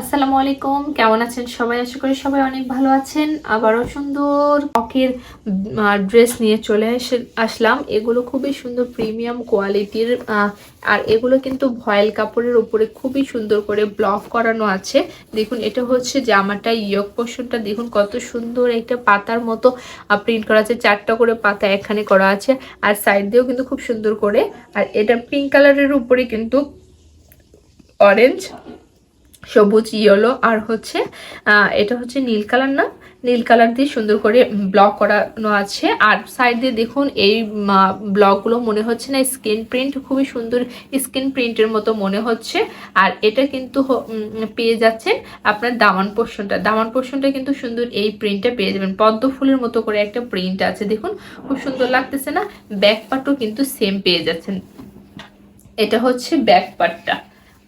আসসালামু আলাইকুম। কেমন আছেন সবাই? আশা করি সবাই অনেক ভালো আছেন। আবারও সুন্দর ত্বকের ড্রেস নিয়ে চলে আসলাম। এগুলো খুবই সুন্দর প্রিমিয়াম কোয়ালিটির আর এগুলো কিন্তু ভয়েল কাপড়ের উপরে খুবই সুন্দর করে ব্লক করানো আছে। দেখুন, এটা হচ্ছে জামাটা, ইয়ক পোর্শনটা দেখুন, কত সুন্দর একটা পাতার মতো প্রিন্ট করা আছে। চারটা করে পাতা এখানে করা আছে। আর সাইড দিয়েও কিন্তু খুব সুন্দর করে। আর এটা পিঙ্ক কালারের উপরে কিন্তু অরেঞ্জ সবুজ ইয়েলো আর হচ্ছে এটা হচ্ছে নীল কালার না? নীল কালার দিয়ে সুন্দর করে ব্লক করানো আছে। আর সাইড দিয়ে দেখুন, এই ব্লকগুলো মনে হচ্ছে না স্ক্রিন প্রিন্ট খুবই সুন্দর স্ক্রিন প্রিন্টের মতো মনে হচ্ছে। আর এটা কিন্তু পেয়ে যাচ্ছেন আপনার দামান পোর্শনটা দামান পোর্শনটা কিন্তু সুন্দর এই প্রিন্টটা পেয়ে যাবেন। পদ্ম ফুলের মতো করে একটা প্রিন্ট আছে। দেখুন, খুব সুন্দর লাগতেছে না? ব্যাক পার্টও কিন্তু সেম পেয়ে যাচ্ছেন। এটা হচ্ছে ব্যাক পার্টটা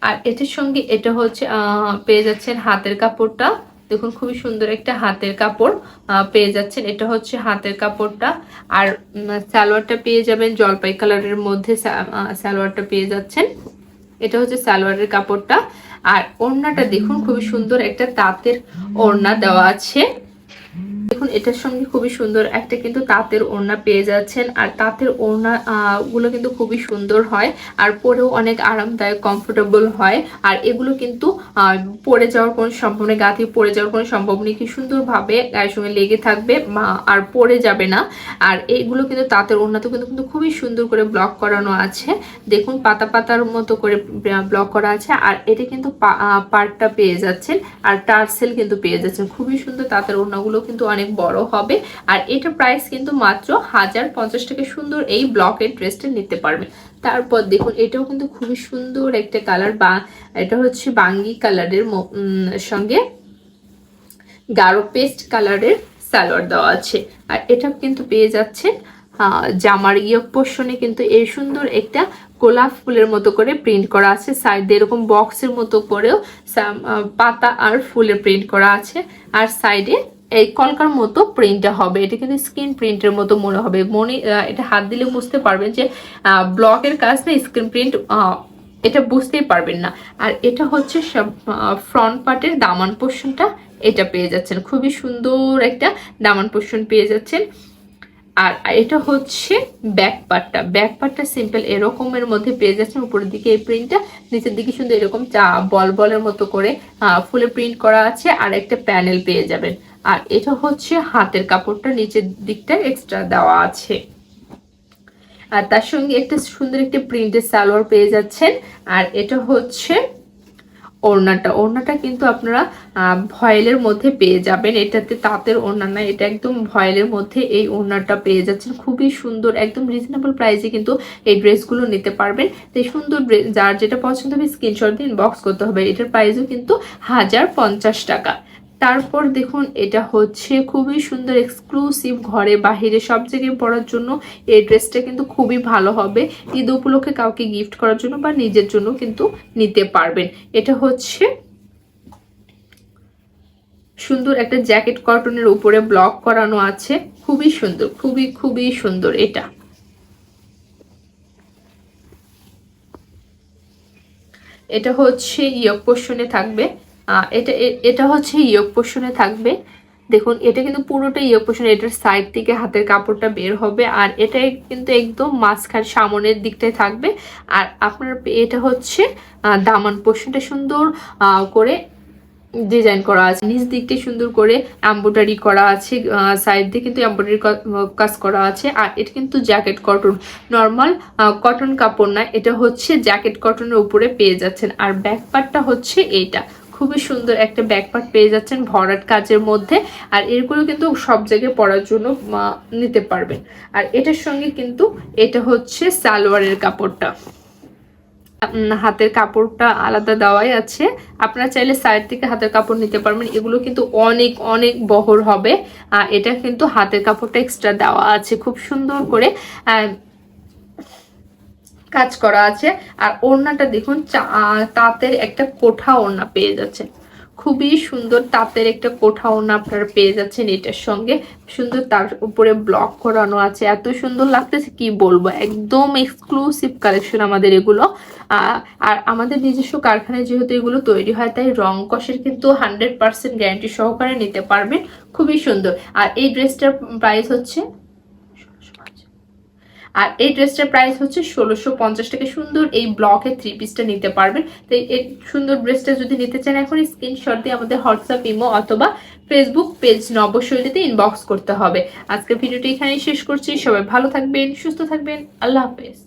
আর এটার সঙ্গে এটা হচ্ছে পেয়ে যাচ্ছেন হাতের কাপড়টা। দেখুন খুবই সুন্দর একটা হাতের কাপড় পেয়ে যাচ্ছেন। এটা হচ্ছে হাতের কাপড়টা। আর সালোয়ারটা পেয়ে যাবেন জলপাই কালারের মধ্যে সালোয়ারটা পেয়ে যাচ্ছেন। এটা হচ্ছে সালোয়ারের কাপড়টা। আর ওড়নাটা দেখুন খুবই সুন্দর একটা তাঁতের ওড়না দেওয়া আছে। দেখুন, এটার সঙ্গে খুবই সুন্দর একটা কিন্তু তাঁতের ওড়না পেয়ে যাচ্ছেন। আর তাঁতের ওড়না গুলো কিন্তু খুবই সুন্দর হয় আর পরেও অনেক আরামদায়ক কমফোর্টেবল হয়। আর এগুলো কিন্তু পরে যাওয়ার কোনো সম্ভাবনা, গা থেকে পরে যাওয়ার কোনো সম্ভাবনা কি সুন্দরভাবে গায়ের সঙ্গে লেগে থাকবে আর পরে যাবে না। আর এইগুলো কিন্তু তাঁতের ওড়নাতে কিন্তু কিন্তু খুবই সুন্দর করে ব্লক করানো আছে। দেখুন, পাতা পাতার মতো করে ব্লক করা আছে। আর এটা কিন্তু পার্টটা পেয়ে যাচ্ছেন। আর টার্সেল কিন্তু পেয়ে যাচ্ছেন। খুবই সুন্দর তাঁতের ওড়নাগুলো কিন্তু অনেক বড় হবে। আর এটা প্রাইস কিন্তু মাত্র হাজার পঞ্চাশ টাকা সুন্দর এই ব্লকের ড্রেসটা নিতে পারবেন তারপর দেখুন এটাও কিন্তু খুবই সুন্দর একটা কালার বা এটা হচ্ছে বাঙ্গি কালারের সঙ্গে গাঢ় পেস্ট কালারের সালোয়ার দেওয়া আছে। আর এটা কিন্তু পেয়ে যাচ্ছেন আহ, জামার ইয়ক পোর্শনে কিন্তু এই সুন্দর একটা গোলাপ ফুলের মতো করে প্রিন্ট করা আছে। সাইডে এরকম বক্সের মতো করেও পাতা আর ফুলের প্রিন্ট করা আছে। আর সাইডে এই কলকার মতো প্রিন্টটা হবে। এটা কিন্তু স্ক্রিন প্রিন্টের মতো মনে হবে। মনে এটা হাত দিলে বুঝতে পারবেন যে ব্লকের কাজ না স্ক্রিন প্রিন্ট এটা বুঝতেই পারবেন না। আর এটা হচ্ছে ফ্রন্ট পার্টের দামান পোর্শনটা এটা পেয়ে যাচ্ছেন। খুবই সুন্দর একটা দামান পোর্শন পেয়ে যাচ্ছেন। আর এটা হচ্ছে ব্যাক পার্টটা ব্যাক পার্টটা সিম্পল এরকমের মধ্যে পেয়ে যাচ্ছেন। উপরের দিকে এই প্রিন্টটা নিচের দিকে সুন্দর এরকম চা বল বলের মতো করে ফুলে প্রিন্ট করা আছে আর একটা প্যানেল পেয়ে যাবেন। আর এটা হচ্ছে হাতের কাপড়টা, নিচের দিকটা এক্সট্রা দেওয়া আছে। আর তার সঙ্গে একটা সুন্দর একটা প্রিন্টের সালোয়ার পেয়ে যাচ্ছেন। আর এটা হচ্ছে ওড়নাটা। ওড়নাটা কিন্তু আপনারা ভয়েলের মধ্যে পেয়ে যাবেন। এটাতে তাঁতের ওড়না না, এটা একদম ভয়েলের মধ্যে এই ওড়নাটা পেয়ে যাচ্ছেন। খুবই সুন্দর, একদম রিজনেবল প্রাইসে কিন্তু এই ড্রেসগুলো নিতে পারবেন। তো সুন্দর যার যেটা পছন্দ হবে স্ক্রিনশট দিয়ে ইনবক্স করতে হবে। এটার প্রাইসও কিন্তু হাজার পঞ্চাশ টাকা। তারপর দেখুন, এটা হচ্ছে খুবই সুন্দর এক্সক্লুসিভ ঘরে বাহিরে সব জায়গায় পরার জন্য এই ড্রেসটা কিন্তু খুবই ভালো হবে। ঈদ উপলক্ষে কাউকে গিফট করার জন্য বা নিজের জন্য কিন্তু নিতে পারবেন। এটা হচ্ছে সুন্দর একটা জ্যাকেট কটনের উপরে ব্লক করানো আছে। খুবই সুন্দর, খুবই খুবই সুন্দর এটা। এটা হচ্ছে ইয়ক পোর্শনে থাকবে। এটা এটা হচ্ছে ইয়ক পোর্শনে থাকবে। দেখুন, এটা কিন্তু পুরোটা ইয়ক পোর্শন এটার সাইড থেকে হাতের কাপড়টা বের হবে আর এটা কিন্তু একদম মাঝখান সামনের দিকটায় থাকবে। আর আপনার এটা হচ্ছে দামান পোর্শনটা সুন্দর করে ডিজাইন করা আছে। নিচ দিকটা সুন্দর করে এম্ব্রয়ডারি করা আছে সাইড দিয়ে কিন্তু এম্ব্রয়ডারি কাজ করা আছে। আর এটা কিন্তু জ্যাকেট কটন নর্মাল কটন কাপড় না, এটা হচ্ছে জ্যাকেট কটনের উপরে পেয়ে যাচ্ছেন। আর ব্যাক পার্টটা হচ্ছে এইটা। খুবই সুন্দর একটা ব্যাক পার্ট পেয়ে যাচ্ছেন ভরাট কাজের মধ্যে, আর এরগুলো কিন্তু সব জায়গায় পরার জন্য নিতে পারবেন। আর এটার সঙ্গে কিন্তু এটা হচ্ছে সালোয়ারের কাপড়টা। হাতের কাপড়টা আলাদা দেওয়াই আছে। আপনারা চাইলে সাইড থেকে হাতের কাপড় নিতে পারবেন। এগুলো কিন্তু অনেক অনেক বহর হবে। এটা কিন্তু হাতের কাপড়টা এক্সট্রা দেওয়া আছে খুব সুন্দর করে। কাজ করা আছে। আর ওড়নাটা দেখুন তাঁতের একটা কোঠা ওড়না পেয়ে যাচ্ছে। খুবই সুন্দর তাঁতের একটা কোঠা ওনা আপনারা পেয়ে যাচ্ছেন এটার সঙ্গে। সুন্দর তার উপরে ব্লক করানো আছে। এত সুন্দর লাগতেছে, কি বলব? একদম এক্সক্লুসিভ কালেকশন আমাদের এগুলো। আর আমাদের নিজস্ব কারখানায় যেহেতু এগুলো তৈরি হয়, তাই রং কষের কিন্তু হান্ড্রেড পার্সেন্ট গ্যারান্টি সহকারে নিতে পারবেন। খুবই সুন্দর। আর এই ড্রেসটার প্রাইস হচ্ছে আর এই ড্রেসটার প্রাইস হচ্ছে ষোলোশো পঞ্চাশ টাকা। সুন্দর এই ব্লকের থ্রি পিসটা নিতে পারবেন। তো এই সুন্দর ড্রেসটা যদি নিতে চান, এখন স্ক্রিনশট দিয়ে আমাদের হোয়াটসঅ্যাপ ইমো অথবা ফেসবুক পেজ নবশৈলীতে ইনবক্স করতে হবে। আজকের ভিডিওটি এখানেই শেষ করছি। সবাই ভালো থাকবেন, সুস্থ থাকবেন। আল্লাহ হাফেজ।